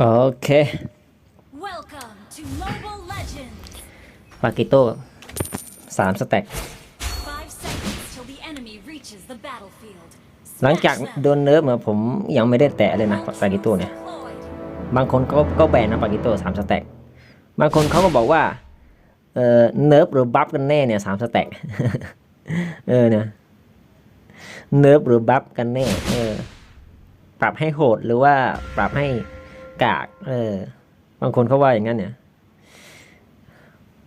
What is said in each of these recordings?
โอเค Welcome to Mobile Legends. ปากิโต้สามสแต็ก Five seconds till the enemy reaches the battlefield. หลังจาก Smash them. โดนเนิร์ฟมาผมยังไม่ได้แตะเลยนะปากิโต้เนี่ย Deployed. บางคนก็ก็แบนนะปากิโต้สามสแต็กบางคนเขาก็บอกว่า เออเนิร์ฟหรือบัฟกันแน่เนี่ยสามสแต็กเออเนี่ยเนิร์ฟหรือบัฟกันแน่ เออ ปรับให้โหดหรือว่าปรับให้ กาก เออ บางคนเขาว่าอย่างนั้นเนี่ย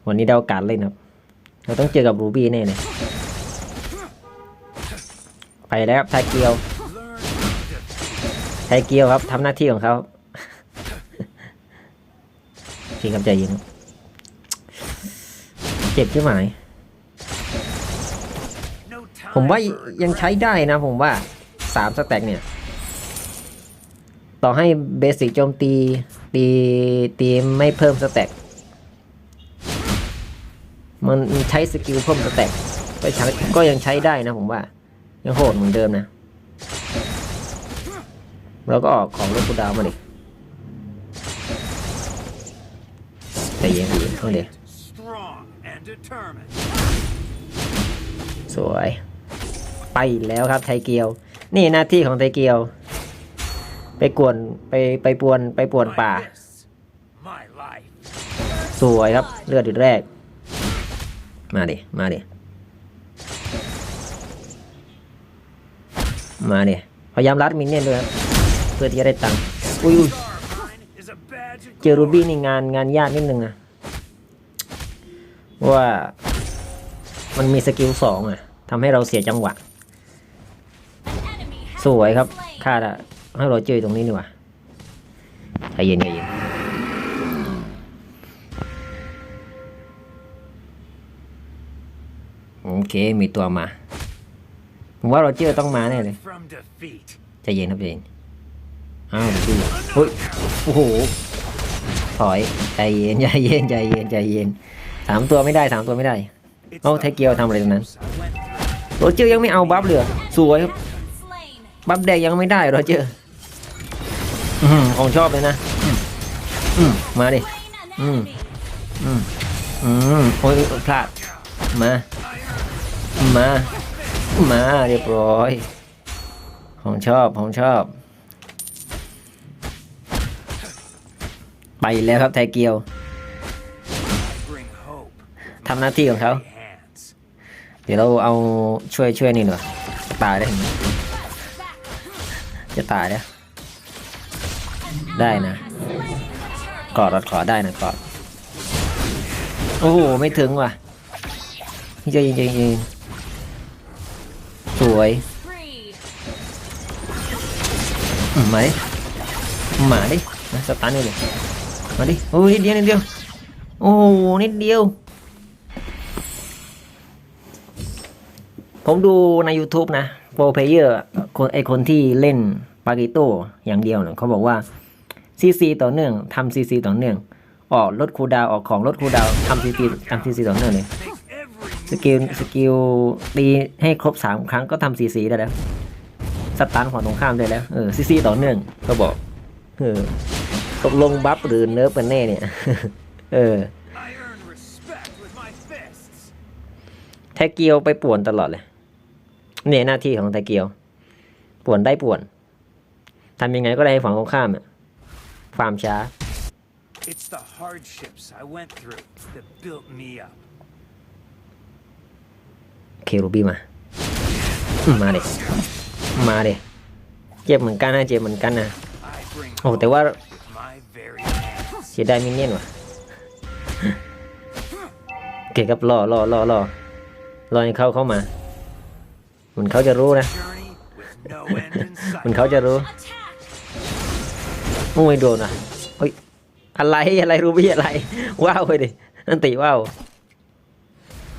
วันนี้ได้โอกาสเล่นครับ เราต้องเจอกับรูบี้แน่เลยไปแล้วครับไทเกียวไทเกียวครับทำหน้าที่ของเขาพี่ครับใจเย็นเจ็บใช่ไหมผมว่ายังใช้ได้นะผมว่าสามสแต็กเนี่ย ต่อให้เบสิกโจมตีตีตีไม่เพิ่มสแต็กมันใช้สกิลเพิ่มสแต็กก็ใช้ก็ยังใช้ได้นะผมว่า ยังโหดเหมือนเดิมนะแล้วก็ออกของรถกูดาวมาดิใจเย็นใจเย็นเอาเดี๋ยว Strong and determined. สวย ไปอีกแล้วครับไทเกียว นี่หน้าที่ของไทเกียว ไปกวนไปไปปวนไปปวนป่า My fists, my life. สวยครับเลือดจุดแรก มาดิ มาดิ มาดิ พยายามรัดมินเนี่ยนด้วยครับเพื่อที่จะได้ตังค์อุ้ยอุ้ย Mine is a badge of เจอรูบี้ glory. นี่งานงานยากนิดนึงนะว่ามันมีสกิลสองอะทำให้เราเสียจังหวะ Enemy has สวยครับคาดอะให้เราเจอตรงนี้นี่ว่าใจเย็นใจเย็นโอเค มีตัวมา ผมว่าเราเจอต้องมาแน่เลยใจเย็นครับใจเย็นอ้าวดูเฮ้ยโอ้โหถอยใจเย็นใจเย็นใจเย็นใจเย็นสามตัวไม่ได้สามตัวไม่ได้เอ้าไทเกียวทำอะไรตรงนั้นโรเจอร์ยังไม่เอาบัฟเลยเหรอสวยครั บ Has been slain. บัฟแดงยังไม่ได้โรเจอร์อื้อหือของชอบเลยนะอืมอืมมาดิ Slain an Mm. enemy. อืมอืมโอ้ยพลาดมา มา มาเรียบร้อย ของชอบของชอบ ไปแล้วครับไทเกียว I bring hope. ทำหน้าที่ของเขา My hands. เดี๋ยวเราเอาช่วยช่วยนี่หน่อยตายได้เห็นไหม จะตายแล้วได้นะกอดรัดขอได้นะกอดโอ้โหไม่ถึงว่ะนี่จะยิงจะยิงสวยมาดิมาดิมาสตาร์นี่เลยมาดิโอ้ยนิดเดียวนิดเดียวโอ้โหนิดเดียว ผมดูใน YouTube นะโปรเพเยอร์ คนไอคนที่เล่นปากิโตอย่างเดียวเนี่ยเขาบอกว่าซีซีต่อเนื่องทำซีซีต่อเนื่อง ออกลดคูดาวออกของลดคูดาวทำซีซีทำซีซีต่อเนื่องเลยสกิลสกิลตีให้ครบสามครั้งก็ทำซีซีได้แล้วสตาร์ทฝั่งตรงข้ามได้แล้วเออซีซีต่อเนื่องก็บอกเออตกลงบัฟหรือเนิร์ฟกันแน่เนี่ยเออแทเกียวไปป่วนตลอดเลยเนี่ยหน้าที่ของแทเกียว ป่วนได้ป่วนทำยังไงก็ได้ให้ฝั่งตรงข้ามอะฟาร์มช้า It's the hardships I went through that built me up. เครูบี้มาอืมมาเด็มาเด็เจ็บเหมือนกันนะเจ็บเหมือนกันนะ I bring โอ้แต่ว่า hope with my very hands. เสียดายมินเนี่ยนว่ะโอเคครับรอรอรอรอรอให้เขาเข้ามา เหมือนเขาจะรู้นะ มือนเขาจะรู้โอ้ยโดนอะเฮ้ยอะไรอะไรรูบี้อะไร ว้าวไปดินั่นติว้าว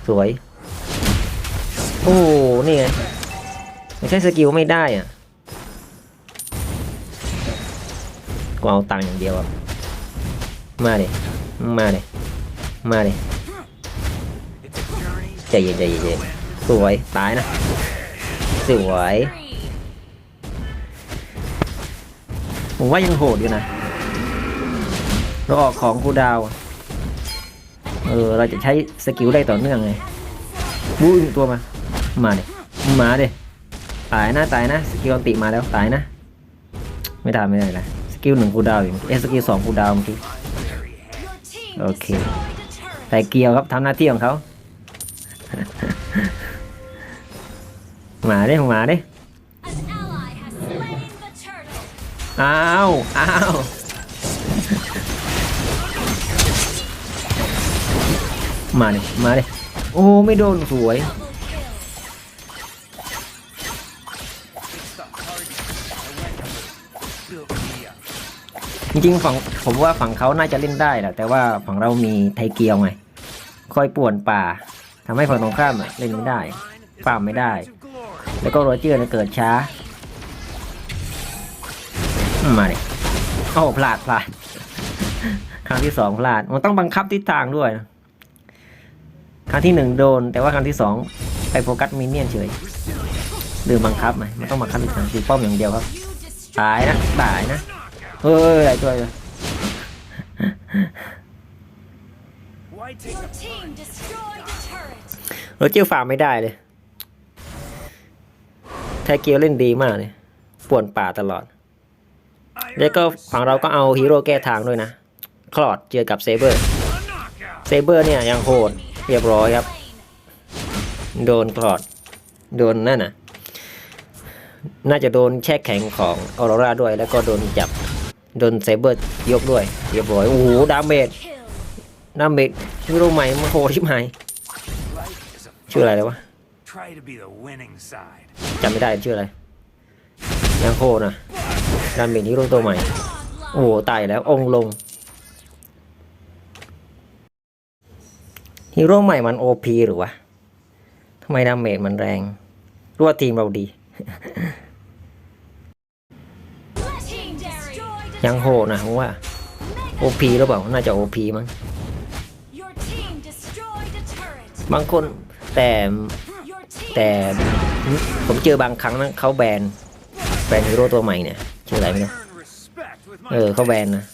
สวย โอ้นี่ไงไม่ใช่สกิลไม่ได้อะกูเอาตังค์อย่างเดียวอะมาดิมาดิมาดิ It's a journey ใจเย็นใจเย็นใจเย็นสวย ตายนะ สวย ผมว่ายังโหดอยู่นะ เราออกของคูดาว เออ เราจะใช้สกิลได้ต่อเนื่องไงวู้ยตัวมา มาเด็มาเด็ตายนะตายนะ สกิลอันติมาแล้วตายนะ ไม่ได้ไม่ได้เลยสกิลหนึ่งคูดาวอยู่เอสกิลสองคูดาวเมื่อกี้ Your team Okay. destroyed a turret. แต่เกียวครับทำหน้าที่ของเขา มาเดิมาเดิ อ้าวอ้าวมาดิมาดิโอ้ไม่โดนสวยจริงๆฝั่งผมว่าฝั่งเขาน่าจะเล่นได้แหละแต่ว่าฝั่งเรามีไทเกียวไงคอยป่วนป่าทำให้ฝั่งตรงข้ามเล่นไม่ได้ Mine is Farm a ไม่ได้ แล้วก็โรเจอร์เกิดช้า อืมมาดิโอ้พลาดพลาด ครั้งที่สองพลาด มันต้องบังคับทิศทางด้วย ครั้งที่หนึ่งโดน แต่ว่าครั้งที่สองไปโฟกัสมินเนี่ยนเฉยลืมบังคับไหมมันต้องบังคับทิศทางตีป้อมอย่างเดียวครับ ตายนะ ตายนะ เฮ้ยหลายตัวเลย Why take your the team destroyed a turret. โรเจอร์ฟาไม่ได้เลยไทเกียวเล่นดีมากเลยป่วนป่าตลอด แล้วก็ earned ฝั่งเราก็เอาฮีโร่แก้ทางด้วยนะ คลอดเจอกับเซเบอร์ a knockout. เซเบอร์เนี่ยยังโหดเรียบร้อยครับ Slain. โดนคลอด โดนนั่นน่ะ น่าจะโดนแช่แข็งของออโรราด้วย แล้วก็โดนจับ โดนเซเบอร์ยกด้วย เรียบร้อย โอ้โห ดาเมจ Kill. ดาเมจฮีโร่ใหม่มันโหดชิบหาย Life is a ชื่ออะไรเลยวะ Try to be the winning side. จำไม่ได้ชื่ออะไรยังโหดนะ ดาเมจฮีโร่ตัวใหม่ โอ้โหตายแล้วองลงฮีโร่ใหม่มันโอพีหรือวะทำไมดาเมจมันแรงรู้วทีมเราดี ยังโหดนะว่าโอพีหรือเปล่า น่าจะโอพีมั้งบางคนแต่แต่ผมเจอบางครั้งนะเขาแบนแบนฮีโร่ตัวใหม่เนี่ย ชื่ออะไรไม่รู้ Earn respect with my เออเขาแบนนะ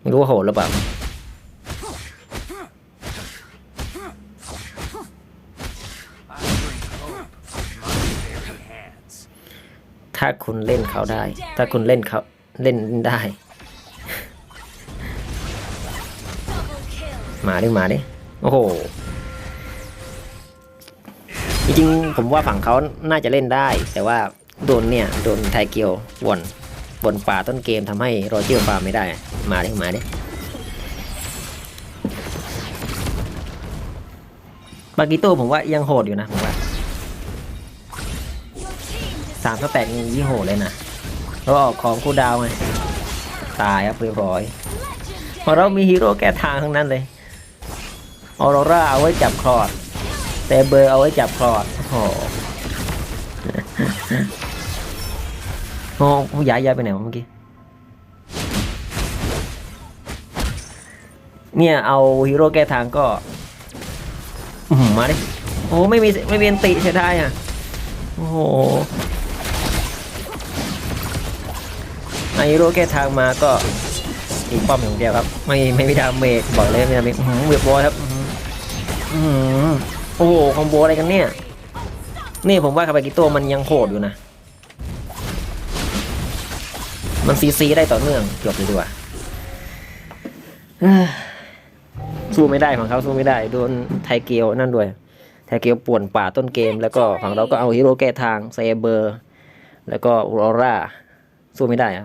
ไม่รู้ว่าโหดหรือเปล่า I bring hope with my very hands. ถ้าคุณเล่นเขาได้ ถ้าคุณเล่นเขาเล่นได้ double kill. มาดิมาดิโอ้โห จริงๆผมว่าฝั่งเขาน่าจะเล่นได้ แต่ว่า โดนเนี่ย โดนไทเกียววนบนป่าต้นเกมทำให้โรเจอร์ฟาร์มไม่ได้ มาดิมาดิบากิโต้ผมว่ายังโหดอยู่นะผมว่าสามสแต็กยี่โหดเลยนะแล้วออกของคูลดาวไง ตายครับเรียบร้อย legendary. เพราะเรามีฮีโร่แก้ทางทั้งนั้นเลยออโรราเอาไว้จับคลอดเตเบอร์เอาไว้จับคลอดโอ้โห โอ้ผู้ย้ายย้ายไปไหนวะเมื่อกี้ เนี่ยเอาฮีโร่แก้ทางก็อื้อหือมาดิ โอ้ไม่มีไม่มีอันติใช่ได้อะ โอ้โหเอาฮีโร่แก้ทางมาก็อีกป้อมอย่างเดียวครับ ไม่ไม่มีดาเมจบอกเลยไม่มีดาเมจอื้อหือเรียบร้อยครับอื้อหืออื้อหือโอ้โหคอมโบอะไรกันเนี่ย นี่ผมว่าคาบากิโตมันยังโหดอยู่นะ มันซีซีได้ต่อเนื่องจบเลยดีกว่าสู้ไม่ได้ของเขาสู้ไม่ได้โดนไทเกียวนั่นด้วย ไทเกียวป่วนป่าต้นเกม แล้วก็ฝั่งเราก็เอาฮีโร่แก้ทางเซเบอร์ แล้วก็ออร่าสู้ไม่ได้อะ